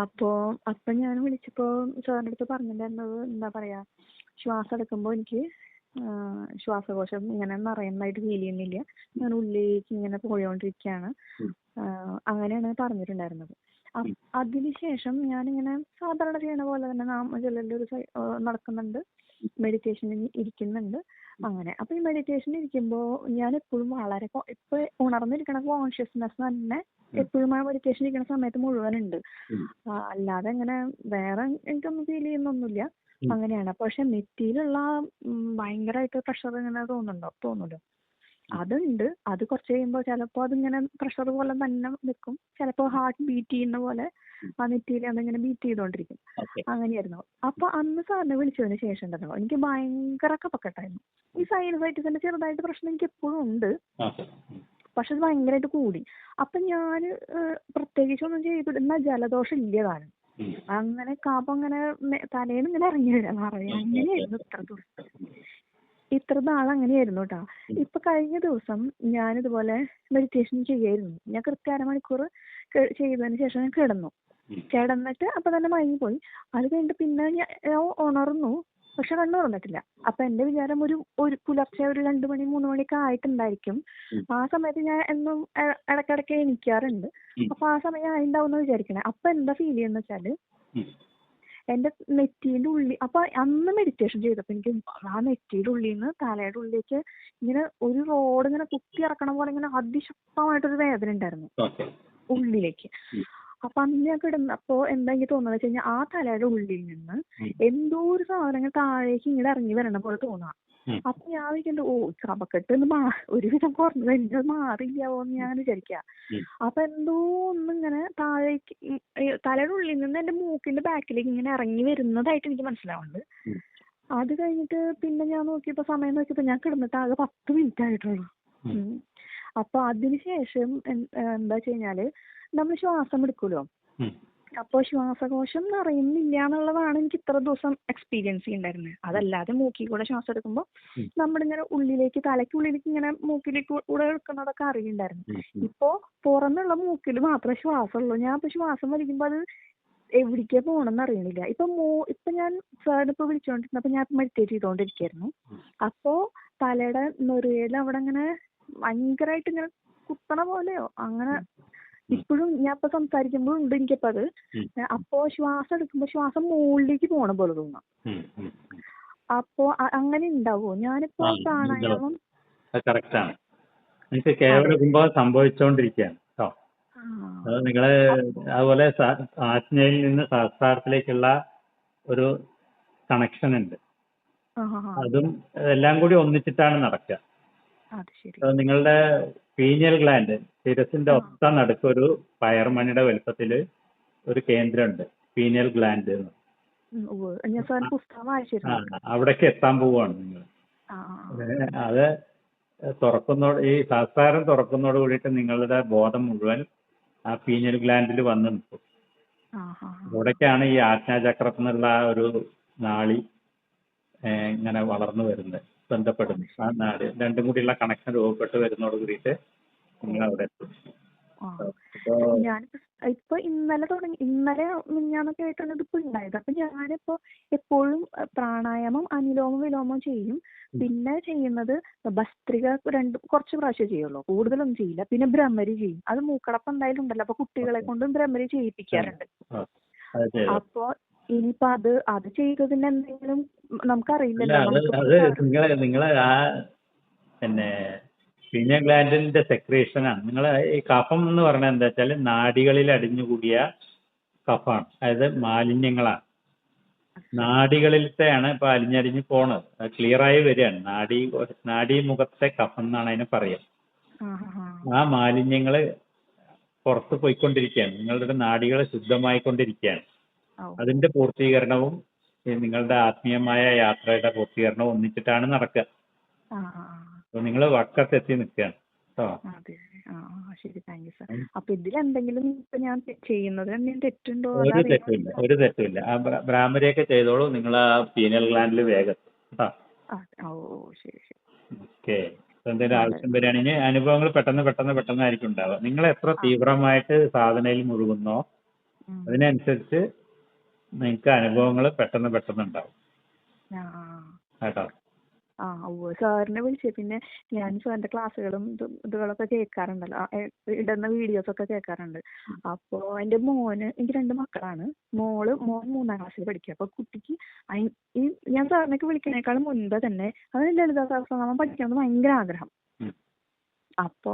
അപ്പോ അപ്പൊ ഞാൻ വിളിച്ചപ്പോ സാറിന്റെ അടുത്ത് പറഞ്ഞിട്ടുണ്ടായിരുന്നത് എന്താ പറയാ ശ്വാസം എടുക്കുമ്പോ എനിക്ക് ഏഹ് ശ്വാസകോശം ഇങ്ങനെ നിറയുന്നതായിട്ട് ഫീൽ ചെയ്യുന്നില്ല. ഞാൻ ഉള്ളിലേക്ക് ഇങ്ങനെ പോയോണ്ടിരിക്കാണ്. ഏഹ് അങ്ങനെയാണ് പറഞ്ഞിട്ടുണ്ടായിരുന്നത്. അ- അതിനുശേഷം ഞാനിങ്ങനെ സാധാരണ ചെയ്യണ പോലെ തന്നെ നാമ ചെല്ലലിന്റെ ഒരു സൈ- ആ, നടക്കുന്നുണ്ട്. മെഡിറ്റേഷനിൽ ഇരിക്കുന്നുണ്ട്. അങ്ങനെ. അപ്പൊ ഈ മെഡിറ്റേഷൻ ഇരിക്കുമ്പോൾ ഞാൻ എപ്പോഴും വളരെ ഇപ്പൊ ഉണർന്നിരിക്കണ കോൺഷ്യസ്നെസ് തന്നെ എപ്പോഴും ആ മെഡിറ്റേഷൻ ഇരിക്കുന്ന സമയത്ത് മുഴുവൻ ഉണ്ട് അല്ലാതെ അങ്ങനെ വേറെ എനിക്കൊന്നും ഫീൽ ചെയ്യുന്നൊന്നുമില്ല. അങ്ങനെയാണ്. പക്ഷെ നെറ്റിയിലുള്ള ഭയങ്കരമായിട്ട് പ്രഷർ ഇങ്ങനെ തോന്നുന്നുണ്ടോ? തോന്നുമല്ലോ അതുണ്ട്. അത് കുറച്ച് കഴിയുമ്പോൾ ചിലപ്പോ അതിങ്ങനെ പ്രഷർ പോലെ തന്നെ നിൽക്കും ചിലപ്പോ ഹാർട്ട് ബീറ്റ് ചെയ്യുന്ന പോലെ ആ നെറ്റിയിൽ അതിങ്ങനെ ബീറ്റ് ചെയ്തോണ്ടിരിക്കും. ഓക്കെ. അങ്ങനെയായിരുന്നു. അപ്പൊ അന്ന് സാറിനെ വിളിച്ചതിന് ശേഷം ഉണ്ടല്ലോ എനിക്ക് ഭയങ്കര കഫക്കെട്ടായിരുന്നു ഈ സൈനസൈറ്റിസിന്റെ ചെറുതായിട്ട് പ്രശ്നം എനിക്ക് എപ്പോഴും ഉണ്ട്. പക്ഷെ അത് ഭയങ്കരമായിട്ട് കൂടി. അപ്പൊ ഞാൻ പ്രത്യേകിച്ചൊന്നും ചെയ്തിടുന്ന ജലദോഷം ഇല്ല താനും. അങ്ങനെ കഫം അങ്ങനെ തലയിൽ തലേന്ന് ഇങ്ങനെ ഇറങ്ങി വരാൻ പറയാം അങ്ങനെയായിരുന്നു ഇത്ര ദിവസം ഇത്ര നാൾ അങ്ങനെയായിരുന്നു കേട്ടോ ഇപ്പൊ കഴിഞ്ഞ ദിവസം ഞാൻ ഇതുപോലെ മെഡിറ്റേഷൻ ചെയ്യായിരുന്നു ഞാൻ കൃത്യ അരമണിക്കൂർ ചെയ്തതിന് ശേഷം ഞാൻ കിടന്നു. കിടന്നിട്ട് അപ്പൊ തന്നെ മയങ്ങി പോയി. അത് കഴിഞ്ഞിട്ട് പിന്നെ ഞാൻ ഉണർന്നു. പക്ഷെ കണ്ണു തുറന്നിട്ടില്ല. അപ്പൊ എന്റെ വിചാരം ഒരു ഒരു പുലർച്ചെ ഒരു രണ്ടു മണി മൂന്ന് മണിയൊക്കെ ആയിട്ടുണ്ടായിരിക്കും. ആ സമയത്ത് ഞാൻ എന്നും ഇടയ്ക്കിടയ്ക്ക് എണീക്കാറുണ്ട്. അപ്പൊ ആ സമയം ആയിണ്ടാവും വിചാരിക്കണേ. അപ്പൊ എന്താ ഫീൽ ചെയ്യുന്ന വെച്ചാൽ എന്റെ നെറ്റിന്റെ ഉള്ളിൽ അപ്പൊ അന്ന് മെഡിറ്റേഷൻ ചെയ്തപ്പോ എനിക്ക് ആ നെറ്റിയുടെ ഉള്ളിൽ നിന്ന് തലയുടെ ഉള്ളിലേക്ക് ഇങ്ങനെ ഒരു റോഡ് ഇങ്ങനെ കുത്തി ഇറക്കണ പോലെ ഇങ്ങനെ അതിശക്തമായിട്ടൊരു വേദന ഉണ്ടായിരുന്നു. ഉള്ളിലേക്ക്. അപ്പൊ അന്ന് ഞാൻ കിടന്നപ്പോ എന്താ എനിക്ക് തോന്നുന്നത് വെച്ച് കഴിഞ്ഞാൽ ആ തലയുടെ ഉള്ളിൽ നിന്ന് എന്തോ ഒരു സാധനങ്ങൾ താഴേക്ക് ഇങ്ങനെ ഇറങ്ങി വരണ പോലെ തോന്നാം. അപ്പൊ ഞാൻ വിചാരിക്കുന്നു ഓ ചമക്കെട്ട് ഒന്ന് മാ ഒരുവിധം കുറഞ്ഞു. എന്റെ മാറിയില്ലാവോ എന്ന് ഞാൻ വിചാരിക്കാം. അപ്പൊ എന്തോ ഒന്നിങ്ങനെ താഴേക്ക് തലയുടെ ഉള്ളിൽ നിന്ന് എന്റെ മൂക്കിന്റെ ബാക്കിലേക്ക് ഇങ്ങനെ ഇറങ്ങി വരുന്നതായിട്ട് എനിക്ക് മനസ്സിലാവുന്നുണ്ട്. അത് കഴിഞ്ഞിട്ട് പിന്നെ ഞാൻ നോക്കിയപ്പോ സമയം നോക്കിയപ്പോ ഞാൻ കിടന്നിട്ട് ആകെ പത്ത് മിനിറ്റ് ആയിട്ടുള്ളൂ. അപ്പൊ അതിനുശേഷം എന്താ വെച്ച് കഴിഞ്ഞാൽ നമ്മൾ ശ്വാസം എടുക്കുമല്ലോ ഉം. അപ്പൊ ശ്വാസകോശം നിറയുന്നില്ല എന്നുള്ളതാണ് എനിക്ക് ഇത്ര ദിവസം എക്സ്പീരിയൻസ് ചെയ്യണ്ടായിരുന്നത് അതല്ലാതെ മൂക്കിൽ കൂടെ ശ്വാസം എടുക്കുമ്പോൾ നമ്മുടെ നമ്മളിങ്ങനെ ഉള്ളിലേക്ക് തലയ്ക്കുള്ളിലേക്ക് ഇങ്ങനെ മൂക്കിലേക്ക് കൂടെ എടുക്കുന്നതൊക്കെ അറിയുന്നുണ്ടായിരുന്നു. ഇപ്പോ തുറന്നുള്ള മൂക്കിൽ മാത്രമേ ശ്വാസമുള്ളൂ. ഞാൻ ഇപ്പൊ ശ്വാസം വലിക്കുമ്പോൾ അത് എവിടേക്കാ പോണെന്ന് അറിയണില്ല. ഇപ്പൊ മൂ ഇപ്പൊ ഞാൻ സാറിന് ഇപ്പൊ വിളിച്ചോണ്ടിരുന്നപ്പോ ഞാൻ മെഡിറ്റേറ്റ് ചെയ്തോണ്ടിരിക്കായിരുന്നു. അപ്പോ തലയുടെ നെറുകയിൽ അവിടെ ഇങ്ങനെ ഭയങ്കരമായിട്ട് ഇങ്ങനെ കുത്തണ പോലെയോ? അങ്ങനെ ഇപ്പോഴും ഞാൻ ഇപ്പൊ സംസാരിക്കുമ്പോഴും ഉണ്ട് എനിക്കിപ്പോ അത്. അപ്പോ ശ്വാസം എടുക്കുമ്പോ ശ്വാസം മുകളിലേക്ക് പോണ പോലെ തോന്നാം. അപ്പോ അങ്ങനെ ഉണ്ടാവോ ഞാനിപ്പോ പ്രാണായാമം അത് കറക്റ്റാണ്. നിങ്ങൾക്ക് സംഭവിച്ചുകൊണ്ടിരിക്കുകയാണ് അത് നിങ്ങൾ അതുപോലെ ആജ്ഞയിൽ നിന്ന് സഹസ്രാരത്തിലേക്കുള്ള ഒരു കണക്ഷൻ ഉണ്ട്. അതും എല്ലാം കൂടി ഒന്നിച്ചിട്ടാണ് നടക്കുക നിങ്ങളുടെ പീനിയൽ ഗ്ലാൻഡ് ശിരസിന്റെ ഒത്ത നടുക്ക് ഒരു പയർമണിയുടെ വലുപ്പത്തിൽ ഒരു കേന്ദ്രമുണ്ട്. പീനിയൽ ഗ്ലാൻഡ് എന്ന്. അവിടേക്ക് എത്താൻ പോവാണ് നിങ്ങൾ. അത് തുറക്കുന്നോട് ഈ സംസ്കാരം തുറക്കുന്നതോട് കൂടിയിട്ട് നിങ്ങളുടെ ബോധം മുഴുവൻ ആ പീനിയൽ ഗ്ലാൻഡിൽ വന്ന് നിൽക്കും. അവിടേക്കാണ് ഈ ആജ്ഞാചക്രത്തിനുള്ള ഒരു നാളി ഇങ്ങനെ വളർന്നു വരുന്നത്. ബന്ധപ്പെടുന്നു. ആ നാട് രണ്ടും കൂടിയുള്ള കണക്ഷൻ രൂപപ്പെട്ട് വരുന്നതോട് കൂടിയിട്ട് നിങ്ങൾ അവിടെ എത്തും ഞാനിപ്പോ ഇപ്പൊ ഇന്നലെ തുടങ്ങി ഇന്നലെ മിഞ്ഞാന്നൊക്കെ ആയിട്ടാണ് ഇതിപ്പോ ഉണ്ടായത്. അപ്പൊ ഞാനിപ്പോ എപ്പോഴും പ്രാണായാമം അനുലോമം വിലോമം ചെയ്യും. പിന്നെ ചെയ്യുന്നത് ഭസ്ത്രിക രണ്ട് കുറച്ച് പ്രാവശ്യം ചെയ്യുള്ളൂ. കൂടുതലൊന്നും ചെയ്യില്ല. പിന്നെ ഭ്രമരി ചെയ്യും. അത് മൂക്കടപ്പ് എന്തായാലും ഉണ്ടല്ലോ. അപ്പൊ കുട്ടികളെ കൊണ്ടും ഭ്രമരി ചെയ്യിപ്പിക്കാറുണ്ട്. അപ്പൊ ഇനിയിപ്പോ അത് അത് ചെയ്തതിന് എന്തെങ്കിലും നമുക്കറിയില്ലല്ലോ. അത് നിങ്ങളെ നിങ്ങളെ ആ പിന്നെ പീനിയൽ ഗ്ലാൻഡിന്റെ സെക്രീഷനാണ് നിങ്ങൾ ഈ കഫം എന്ന് പറഞ്ഞാൽ എന്താ വെച്ചാൽ നാഡികളിൽ അടിഞ്ഞുകൂടിയ കഫാണ് അതായത് മാലിന്യങ്ങളാണ്. നാഡികളിലത്തെയാണ് ഇപ്പൊ അലിഞ്ഞടിഞ്ഞ് പോണത്. അത് ക്ലിയറായി വരികയാണ്. നാടി മുഖത്തെ കഫം എന്നാണ് അതിനെ പറയുക ആ, മാലിന്യങ്ങൾ മാലിന്യങ്ങൾ പുറത്ത് പോയിക്കൊണ്ടിരിക്കുകയാണ്. നിങ്ങളുടെ നാഡികൾ ശുദ്ധമായിക്കൊണ്ടിരിക്കുകയാണ്. അതിന്റെ പൂർത്തീകരണവും നിങ്ങളുടെ ആത്മീയമായ യാത്രയുടെ പൂർത്തീകരണവും ഒന്നിച്ചിട്ടാണ് നടക്കുക. അപ്പൊ നിങ്ങൾ വക്കത്തെത്തി നിൽക്കുകയാണ്. ഒരു തെറ്റില്ല ഒരു തെറ്റുമില്ല ആ ബ്ര- ഭ്രാമരിയൊക്കെ ചെയ്തോളൂ. നിങ്ങൾ ആ പീനൽ ഗ്ലാൻഡിൽ വേഗം. കേട്ടോ ആ, ഓ ഓ, ശരി ശരി. ഓക്കെ. എന്തെങ്കിലും ആവശ്യം വരികയാണെങ്കിൽ അനുഭവങ്ങൾ പെട്ടെന്ന് പെട്ടെന്ന് പെട്ടെന്നായിരിക്കും ഉണ്ടാവുക. നിങ്ങൾ എത്ര തീവ്രമായിട്ട് സാധനയിൽ മുഴുകുന്നോ അതിനനുസരിച്ച് നിങ്ങൾക്ക് അനുഭവങ്ങൾ പെട്ടെന്ന് പെട്ടെന്ന് ഉണ്ടാവും ആ. കേട്ടോ? ആ ഉവ്വ് സാറിനെ വിളിച്ചേ. പിന്നെ ഞാൻ സാറിന്റെ ക്ലാസ്സുകളും ഇത് ഇതുകളൊക്കെ കേൾക്കാറുണ്ടല്ലോ. ഇടുന്ന വീഡിയോസ് ഒക്കെ കേൾക്കാറുണ്ട്. അപ്പോ എന്റെ മോന് എനിക്ക് രണ്ട് മക്കളാണ്. മോൾ മോൻ മൂന്നാം ക്ലാസ്സിൽ പഠിക്കുക അപ്പൊ കുട്ടിക്ക് ഈ ഞാൻ സാറിനൊക്കെ വിളിക്കണേക്കാളും മുൻപ് തന്നെ അവന് ലളിതാ സഹസ്രനാമം പഠിക്കണമെന്ന് ഭയങ്കര ആഗ്രഹം. അപ്പോ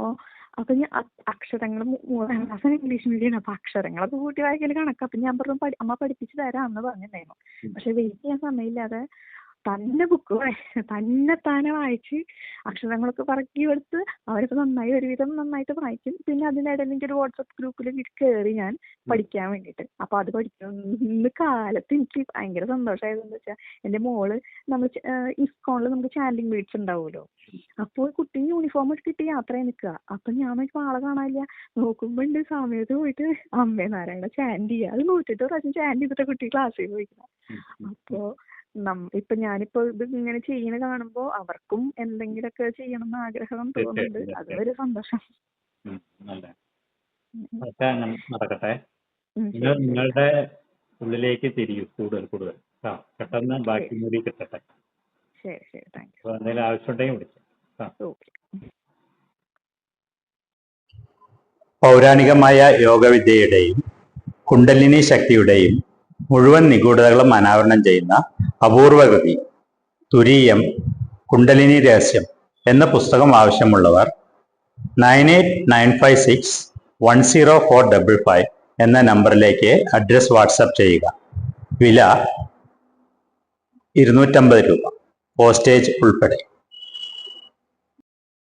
അപ്പൊ ഞാൻ അക്ഷരങ്ങൾ മൂന്നാം ക്ലാസ് ഇംഗ്ലീഷ് മീഡിയം അപ്പൊ അക്ഷരങ്ങളൊക്കെ കൂട്ടി വായിക്കൽ കണക്കാ. അപ്പൊ ഞാൻ പറഞ്ഞു അമ്മ പഠിപ്പിച്ചു തരാമെന്ന് പറഞ്ഞിട്ടുണ്ടായിരുന്നു. ഉം. പക്ഷെ വെയിറ്റ് ചെയ്യാൻ സമയമില്ലാതെ തന്നെ ബുക്ക് തന്നെ താനെ വായിച്ച് അക്ഷരങ്ങളൊക്കെ പറക്കി എടുത്ത് അവരൊക്കെ നന്നായി ഒരുവിധം നന്നായിട്ട് വായിക്കും. പിന്നെ അതിനിടയിൽ എനിക്ക് ഒരു വാട്സപ്പ് ഗ്രൂപ്പിൽ കയറി ഞാൻ പഠിക്കാൻ വേണ്ടിട്ട് അപ്പൊ അത് പഠിക്കുന്ന കാലത്ത് എനിക്ക് ഭയങ്കര സന്തോഷമായതെന്ന് എന്താ വെച്ചാൽ എന്റെ മോൾ നമ്മൾ ഇസ്കോണിൽ നമുക്ക് ചാൻഡിങ് ബീഡ്സ് ഉണ്ടാവുമല്ലോ. അപ്പോൾ കുട്ടി യൂണിഫോം ഇട്ടിട്ട് യാത്ര നിൽക്കുക. അപ്പൊ ഞാൻ നോക്കുമ്പോൾ ആളെ കാണാനില്ല. നോക്കുമ്പോ ഉണ്ട് സമയത്ത് പോയിട്ട് അമ്മേ നാരായണ ചാൻഡ് ചെയ്യുക അത് നൂറ്റെട്ട് പ്രാവശ്യം ചാൻഡ് ചെയ്തിട്ട് കുട്ടി ക്ലാസ്സിൽ പോയിക്കണം അപ്പോ നം ഇപ്പൊ ഞാനിപ്പോ ഇത് ഇങ്ങനെ ചെയ്യണ കാണുമ്പോ അവർക്കും എന്തെങ്കിലുമൊക്കെ ചെയ്യണമെന്ന് ആഗ്രഹം തോന്നുന്നുണ്ട്. അതൊരു സന്തോഷം. നടക്കട്ടെ. നിങ്ങളുടെ ഉള്ളിലേക്ക് തിരിയൂ കൂടുതൽ കൂടുതൽ. ആ പെട്ടെന്ന് ബാക്കി കൂടി കിട്ടട്ടെ. ശരി ശരി. Thank you. എന്തെങ്കിലും ആവശ്യമുണ്ടെങ്കിൽ വിളിക്കാം. ഓക്കെ. പൗരാണികമായ യോഗവിദ്യയുടെയും കുണ്ടലിനി ശക്തിയുടെയും മുഴുവൻ നിഗൂഢതകളും അനാവരണം ചെയ്യുന്ന അപൂർവ കൃതി തുരീയം കുണ്ടലിനി രഹസ്യം എന്ന പുസ്തകം ആവശ്യമുള്ളവർ nine eight nine five six one zero four double five എന്ന നമ്പറിലേക്ക് അഡ്രസ് വാട്സപ്പ് ചെയ്യുക. വില ഇരുന്നൂറ്റമ്പത് രൂപ. പോസ്റ്റേജ് ഉൾപ്പെടെ.